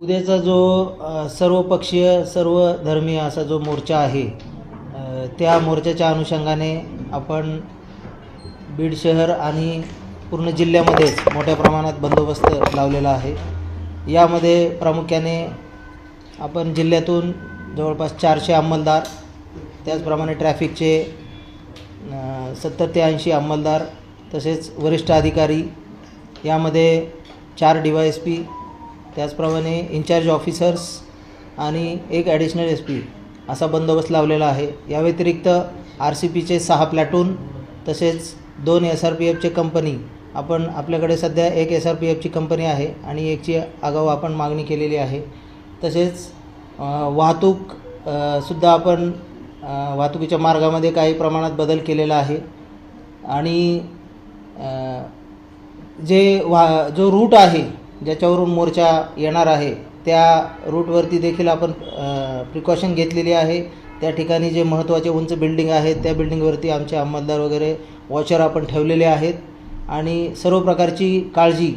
उद्याचा जो सर्वपक्षीय सर्व धर्मीय असा जो मोर्चा आहे त्या मोर्चाच्या अनुषंगाने आपण बीड शहर आणि पूर्ण जिल्ह्यामध्येच मोठ्या प्रमाणात बंदोबस्त लावलेला आहे. यामध्ये प्रामुख्याने आपण जिल्ह्यातून जवळपास चारशे अंमलदार त्याचप्रमाणे ट्रॅफिकचे सत्तर ते ऐंशी अंमलदार तसेच वरिष्ठ अधिकारी यामध्ये चार डी वाय एस पी त्याचप्रमाणे इन्चार्ज ऑफिसर्स आणि एक ॲडिशनल एस पी असा बंदोबस्त लावलेला आहे. या व्यतिरिक्त आर सी पीचे सहा प्लॅटून तसेच दोन एस आर पी एफचे कंपनी आपण आपल्याकडे सध्या एक एस आर पी एफची कंपनी आहे आणि एकची आगाऊ आपण मागणी केलेली आहे. तसेच वाहतूक सुद्धा आपण वाहतुकीच्या मार्गामध्ये काही प्रमाणात बदल केलेला आहे. आणि जे वा जो रूट आहे ज्याच्यावरून मोर्चा येणार आहे त्या रूटवरती देखील आपण प्रिकॉशन घेतलेली आहे. त्या ठिकाणी जे महत्त्वाचे उंच बिल्डिंग आहेत त्या बिल्डिंगवरती आमचे अंमलदार वगैरे वॉचर आपण ठेवलेले आहेत. आणि सर्व प्रकारची काळजी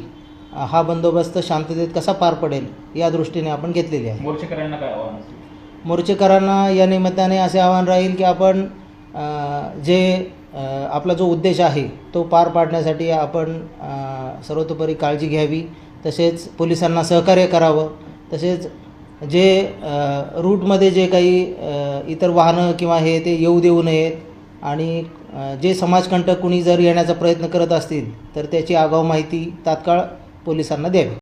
हा बंदोबस्त शांततेत कसा पार पडेल या दृष्टीने आपण घेतलेली आहे. मोर्चेकऱ्यांना काय आव्हान मोर्चेकरांना या निमित्ताने असे आवाहन राहील की आपण जे आपला जो उद्देश आहे तो पार पाडण्यासाठी आपण सर्वतोपरी काळजी घ्यावी. तसेच पोलिसांना सहकार्य करावं. तसेच जे रूटमध्ये जे काही इतर वाहनं किंवा हे ते येऊ देऊ नयेत आणि जे समाजकंटक कुणी जर येण्याचा प्रयत्न करत असतील तर त्याची आगाऊ माहिती तात्काळ पोलिसांना द्यावी.